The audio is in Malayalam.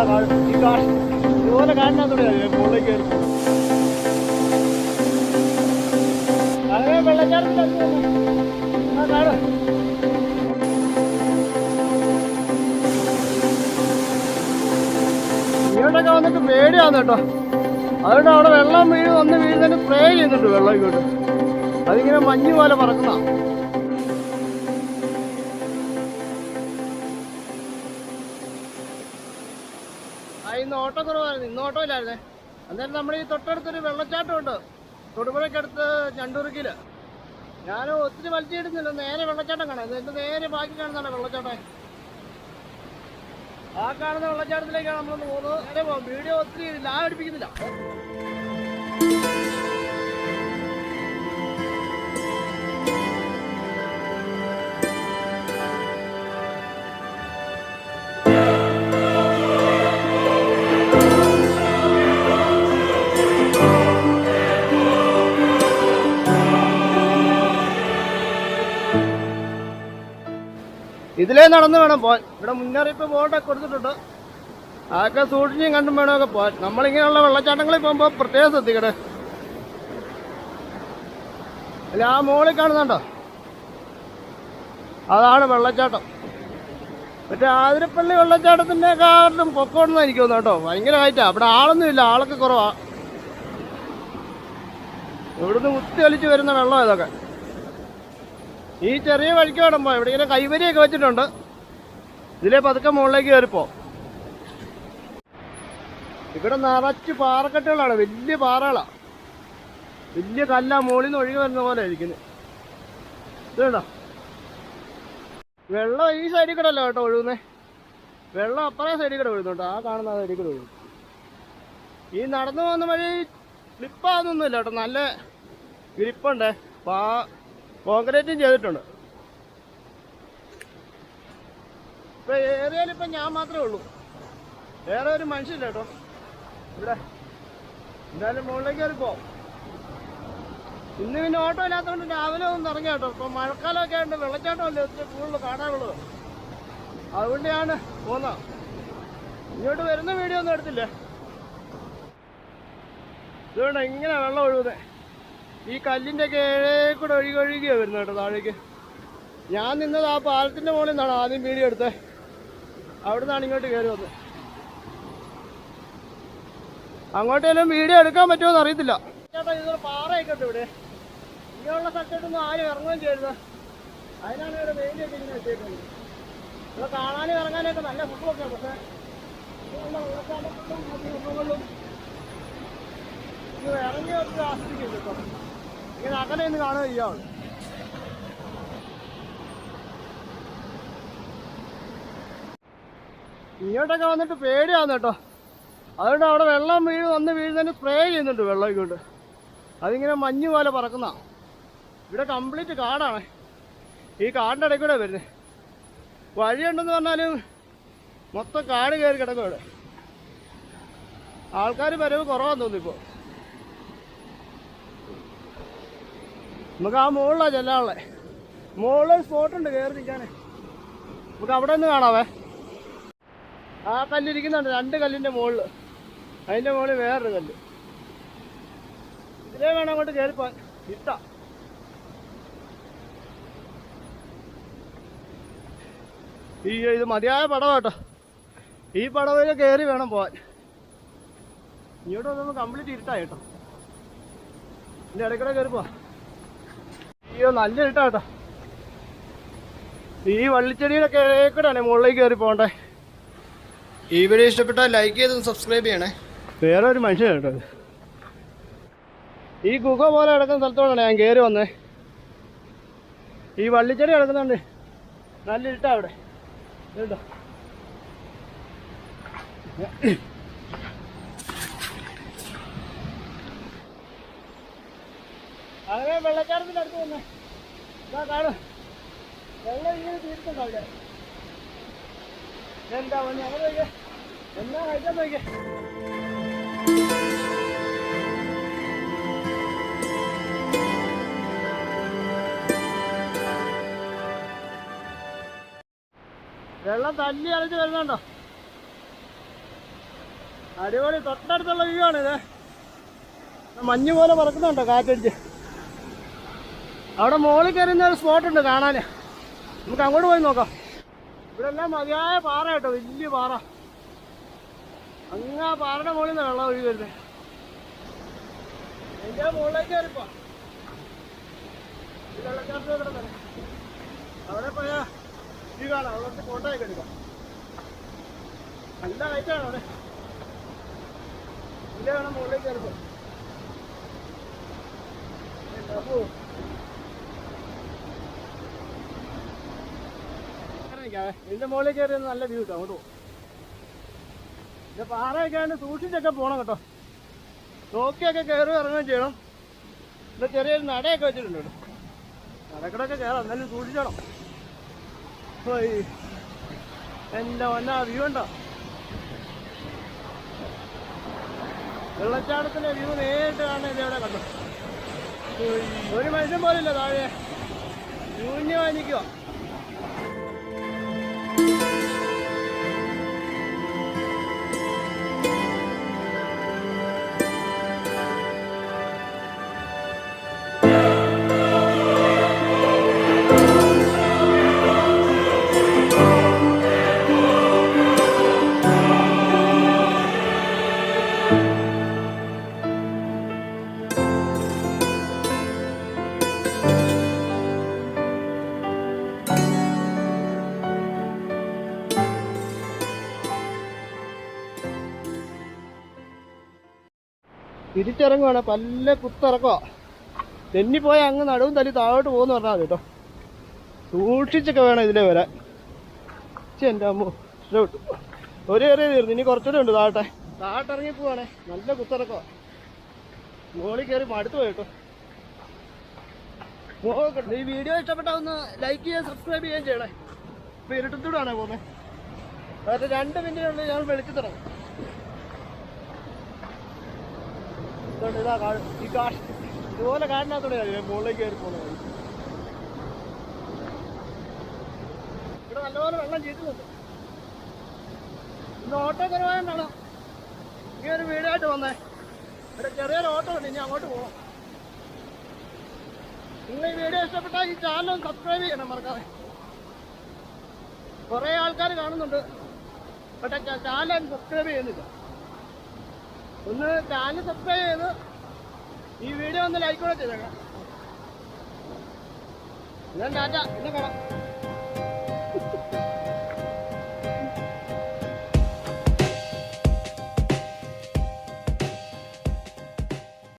ഇതുപോലെ കാടിനകത്തൂടെ മുകളിലേക്ക് കയറി ഇങ്ങോട്ടൊക്കെ വന്നിട്ട് പേടിയാന്ന് കേട്ടോ. അതുകൊണ്ട് അവിടെ വെള്ളം വീഴ് വന്ന് വീഴുന്നതിന് സ്പ്രേ ചെയ്യുന്നുണ്ട് വെള്ളം ഇങ്ങോട്ട്. അതിങ്ങനെ മഞ്ഞ് പോലെ പറക്കുന്ന. ഇന്ന് ഓട്ടം കുറവായിരുന്നു. ഇന്ന് ഓട്ടോ ഇല്ലായിരുന്നേ അന്നേരം നമ്മുടെ ഈ തൊട്ടടുത്തൊരു വെള്ളച്ചാട്ടം ഉണ്ട് തൊടുപുഴക്കടുത്ത് ഞണ്ടൂർക്കിൽ. ഞാൻ ഒത്തിരി വലിച്ചിടുന്നില്ല. നേരെ വെള്ളച്ചാട്ടം കാണാം. എന്റെ നേരെ ബാക്കി കാണുന്നതാണ് വെള്ളച്ചാട്ടം. ആ കാണുന്ന വെള്ളച്ചാട്ടത്തിലേക്കാണ് നമ്മൾ പോകുന്നത്. വീഡിയോ ഒത്തിരി ലാഗ് അടിപ്പിക്കുന്നില്ല ഇതിലേ നടന്ന് വേണം പോകാൻ ഇവിടെ മുന്നറിയിപ്പ് ബോർഡൊക്കെ കൊടുത്തിട്ടുണ്ട്. അതൊക്കെ സൂക്ഷിച്ചും കണ്ടും വേണമൊക്കെ പോകാൻ നമ്മളിങ്ങനെയുള്ള വെള്ളച്ചാട്ടങ്ങളിൽ പോകുമ്പോൾ പ്രത്യേകം ശ്രദ്ധിക്കട്ടെ. അല്ല ആ മുകളിൽ കാണുന്നുണ്ടോ? അതാണ് വെള്ളച്ചാട്ടം. മറ്റേ ആതിരപ്പള്ളി വെള്ളച്ചാട്ടത്തിന്റെ കാറിലും പൊക്കോണെന്ന് എനിക്ക് തോന്നുന്നു കേട്ടോ. ഭയങ്കര ഹൈറ്റാ അവിടെ ആളൊന്നും ഇല്ല. ആളൊക്കെ കുറവാണ് ഇവിടുന്ന് കുത്തി വലിച്ചു വരുന്ന വെള്ളം ഇതൊക്കെ. ഈ ചെറിയ വഴിക്ക് വേണമ്പോ ഇവിടെ ഇങ്ങനെ കൈവരിയൊക്കെ വെച്ചിട്ടുണ്ട്. ഇതിലെ പതുക്കെ മുകളിലേക്ക് കയറിപ്പോ. ഇവിടെ നിറച്ച് പാറക്കെട്ടുകളാണ്. വലിയ പാറകളാ. വലിയ കല്ല മുകളിൽ നിന്ന് ഒഴുകി വരുന്ന പോലെ ഇരിക്കുന്നത് കണ്ടോ? വെള്ളം ഈ സൈഡിൽ കൂടെ അല്ല കേട്ടോ ഒഴുകുന്നേ. വെള്ളം അപ്പറേ സൈഡിൽ കൂടെ ഒഴുകുന്നുണ്ട് ആ കാണുന്ന സൈഡിൽ കൂടെ ഒഴുകും ഈ നടന്നു പോകുന്ന വഴി സ്ലിപ്പാകുന്നൊന്നുമില്ല കേട്ടോ. നല്ല ഗ്രിപ്പുണ്ട് പാ കോൺക്രീറ്റും ചെയ്തിട്ടുണ്ട്. ഇപ്പൊ ഏരിയയിൽ ഇപ്പൊ ഞാൻ മാത്രമേ ഉള്ളൂ. വേറെ ഒരു മനുഷ്യല്ല കേട്ടോ. ഇവിടെ എന്തായാലും മുകളിലേക്ക് കയറി പോ. ഇന്ന് പിന്നെ ഓട്ടോ ഇല്ലാത്തതുകൊണ്ട് രാവിലെ ഒന്നും ഇറങ്ങി കേട്ടോ. ഇപ്പൊ മഴക്കാലമൊക്കെ ആയിട്ട് വെള്ളച്ചാട്ടമല്ലേ ഒത്തിരി കൂടുതൽ കാണാനുള്ളത്. അതുകൊണ്ട് ഞാൻ പോന്ന ഇങ്ങോട്ട് വരുന്ന വീഡിയോ ഒന്നും എടുത്തില്ലേ. ഇതുകൊണ്ട് ഇങ്ങനെ വെള്ളം ഒഴുകുന്നേ. ഈ കല്ലിന്റെ കീഴേ കൂടെ ഒഴുകി ഒഴുകിയാണ് വരുന്നത് കേട്ടോ താഴേക്ക്. ഞാൻ നിന്നത് ആ പാലത്തിന്റെ മുകളിൽ നിന്നാണ് ആദ്യം വീഡിയോ എടുത്തത് അവിടെ നിന്നാണ് ഇങ്ങോട്ട് കയറി വന്നത്. അങ്ങോട്ടേലും വീഡിയോ എടുക്കാൻ പറ്റുമോ അറിയത്തില്ല. ചേട്ടാ ഇതൊരു പാറയൊക്കെ ഉണ്ട് ഇവിടെ. ഇങ്ങനെയുള്ള സ്ഥലത്തോട്ടൊന്നും ആരും ഇറങ്ങുകയും ചെയ്യരുത്. അതിനാണ് ഇവിടെ വെയിലൊക്കെ ഇങ്ങനെ വെച്ചേക്കുന്നത്. ഇവിടെ കാണാനും ഇറങ്ങാനൊക്കെ നല്ല ഫുഡൊക്കെ പക്ഷേ ഇറങ്ങി വെച്ച് ആസ്വദിക്കും കേട്ടോ. ഇങ്ങനെ അകലെ നിന്ന് കാണുക ചെയ്യാവുള്ളൂ ഇങ്ങോട്ടൊക്കെ വന്നിട്ട് പേടിയാന്ന് കേട്ടോ. അതുകൊണ്ട് അവിടെ വെള്ളം വീണ് വന്ന് വീഴുന്നതിന് സ്പ്രേ ചെയ്യുന്നുണ്ട് വെള്ളം ഇങ്ങോട്ട്. അതിങ്ങനെ മഞ്ഞ് പോലെ പറക്കുന്ന. ഇവിടെ കംപ്ലീറ്റ് കാടാണ്. ഈ കാടിന്റെ ഇടയ്ക്ക് കൂടെ വരുന്നത് വഴിയുണ്ടെന്ന് പറഞ്ഞാലും മൊത്തം കാട് കയറി കിടക്കും ഇവിടെ. ആൾക്കാർ വരവ് കുറവാന്ന് തോന്നുന്നു ഇപ്പോൾ നമുക്ക് ആ മുകളിലാണ് ചെല്ലാനുള്ളത് മുകളിൽ സ്പോട്ടുണ്ട് കയറി നിൽക്കാൻ നമുക്ക് അവിടെ നിന്ന് കാണാവേ. ആ കല്ലിരിക്കുന്നുണ്ട് രണ്ട് കല്ലിന്റെ മുകളിൽ അതിന്റെ മുകളിൽ വേറൊരു കല്ല്. ഇതിലേ വേണം അങ്ങോട്ട് കയറിപ്പോൻ ഇട്ട. ഈ ഇത് മതിയായ പടവ കേട്ടോ. ഈ പടവിൽ കയറി വേണം പോവാൻ. ഇങ്ങോട്ട് വന്നപ്പോൾ കംപ്ലീറ്റ് ഇരുട്ടായി കേട്ടോ. ഇതിന്റെ ഇടയ്ക്കൂടെ കയറി അയ്യോ നല്ല ഇട്ടാട്ടോ ഈ വള്ളിച്ചെടിയുടെ കിഴക്കൂടെയാണ് മുകളിലേക്ക് കയറി പോകണ്ടേ. ഈ വീഡിയോ ഇഷ്ടപ്പെട്ടാൽ ലൈക്ക് ചെയ്തും സബ്സ്ക്രൈബ് ചെയ്യണേ. വേറെ ഒരു മനുഷ്യൻ കേട്ടോ ഈ ഗുഹ പോലെ കിടക്കുന്ന സ്ഥലത്തോടാണ് ഞാൻ കയറി വന്നേ. ഈ വള്ളിച്ചെടി കിടക്കുന്നുണ്ട്. നല്ല ഇട്ടാ അവിടെ. കേട്ടോ അങ്ങനെ വെള്ളക്കാരത്തിന്റെ അടുത്ത് വന്നേ. ഇതാ കാണും. വെള്ളം ഇങ്ങനെ തീർത്തുണ്ടാവില്ല എന്താ വന്ന്? അങ്ങനെ നോക്കിയേ എന്നാ കഴിക്കാൻ നോക്കിയേ വെള്ളം തല്ലി അലച്ച് വരുന്നുണ്ടോ? അടിപൊളി. തൊട്ടടുത്തുള്ള വ്യൂ ആണിത് മഞ്ഞ് പോലെ പറക്കുന്നുണ്ടോ കാറ്റടിച്ച്? അവിടെ മുകളിൽ കയറുന്ന ഒരു സ്പോട്ട് ഉണ്ട് കാണാൻ. നമുക്ക് അങ്ങോട്ട് പോയി നോക്കാം. ഇവിടെ എല്ലാം മതിയായ പാറ കേട്ടോ വലിയ പാറ. അങ്ങ് ആ പാറയുടെ മുകളിൽ നിന്ന് വെള്ളം ഒഴുകി വരുന്നത്. എന്റെ മുകളിലേക്ക് കയറിപ്പോ. ഇവിടെ അവിടെ പോയാ ഈ കാണാം അവിടെ ഫോട്ടോ ഒക്കെ എടുക്കാം. നല്ല ഹൈറ്റാണ് അവിടെ. ഇതിലെ വേണം മുകളിലേക്ക് കയറിപ്പോ. അപ്പോ ഇതിന്റെ മുകളിൽ കയറി നല്ല വ്യൂ കിട്ടും. അങ്ങോട്ട് പോകും പാറയൊക്കെ ആണ് സൂക്ഷിച്ചൊക്കെ പോണം കേട്ടോ. നോക്കിയൊക്കെ കയറി ഇറങ്ങുകയും ചെയ്യണം. ഇവിടെ ചെറിയൊരു നടയൊക്കെ വെച്ചിട്ടുണ്ട് നടക്കടൊക്കെ കയറാം എന്നാലും സൂക്ഷിച്ചോണം. എന്റെ വന്ന വ്യൂ ഉണ്ടോ വെള്ളച്ചാടത്തിന്റെ വ്യൂ നേരിട്ട് കാണുന്ന എവിടെ കണ്ടു? ഒരു മനുഷ്യൻ പോലില്ല താഴെ. ശൂന്യമായി നിൽക്കുക തിരിച്ചിറങ്ങുവാണ്. പല്ല കുത്തിറക്കുക തെന്നിപ്പോയാൽ അങ്ങ് നടുവും തല്ലി താഴോട്ട് പോകുന്ന പറഞ്ഞാൽ മതി കേട്ടോ. സൂക്ഷിച്ചൊക്കെ വേണം ഇതിലെ വരെ. ഛെ, എന്റെ അമ്മ ഇഷ്ടപ്പെട്ടു ഒരു കയറി തീർന്നു. ഇനി കുറച്ചുകൂടെ ഉണ്ട് താഴട്ടെ. താഴോട്ട് ഇറങ്ങി പോവാണേ. നല്ല കുത്തിറക്കുക മുകളിൽ കയറി മടുത്തു പോയി കേട്ടോ. ഈ വീഡിയോ ഇഷ്ടപ്പെട്ട ഒന്ന് ലൈക്ക് ചെയ്യാൻ സബ്സ്ക്രൈബ് ചെയ്യാൻ ചെയ്യണേ. ഇപ്പൊ ഇരുട്ടത്തൂടാണേ പോകുന്നത് അതായത് രണ്ട് മിനിറ്റിനുള്ളിൽ ഞാൻ വെളിച്ചു തുടങ്ങും ഇതുകൊണ്ട് ഇതാ ഈ കാട് ഇതുപോലെ കാടിനകത്തൂടെ മുകളിലേക്ക് കയറി പോകുന്നത്. ഇവിടെ നല്ലപോലെ വെള്ളം ചെയ്തിട്ടുണ്ട് ഇന്ന് ഓട്ടോ കുറവായോണ്ടാണ് ഇങ്ങനെ ഒരു വീടായിട്ട് വന്നേ. ഇവിടെ ചെറിയൊരു ഓട്ടോ ഉണ്ട്. ഇനി അങ്ങോട്ട് പോകാം നിങ്ങൾ ഈ വീഡിയോ ഇഷ്ടപ്പെട്ടാൽ ഈ ചാനൽ സബ്സ്ക്രൈബ് ചെയ്യണം മറക്കാതെ. കുറേ ആൾക്കാർ കാണുന്നുണ്ട്. പക്ഷേ ചാനൽ സബ്സ്ക്രൈബ് ചെയ്യുന്നില്ല. ഒന്ന് ചാനൽ സബ്സ്ക്രൈബ് ചെയ്ത് ഈ വീഡിയോ ഒന്ന് ലൈക്ക് കൂടെ ചെയ്തേക്കാം ഞാൻ ടാറ്റ? ഇന്ന് കാണാം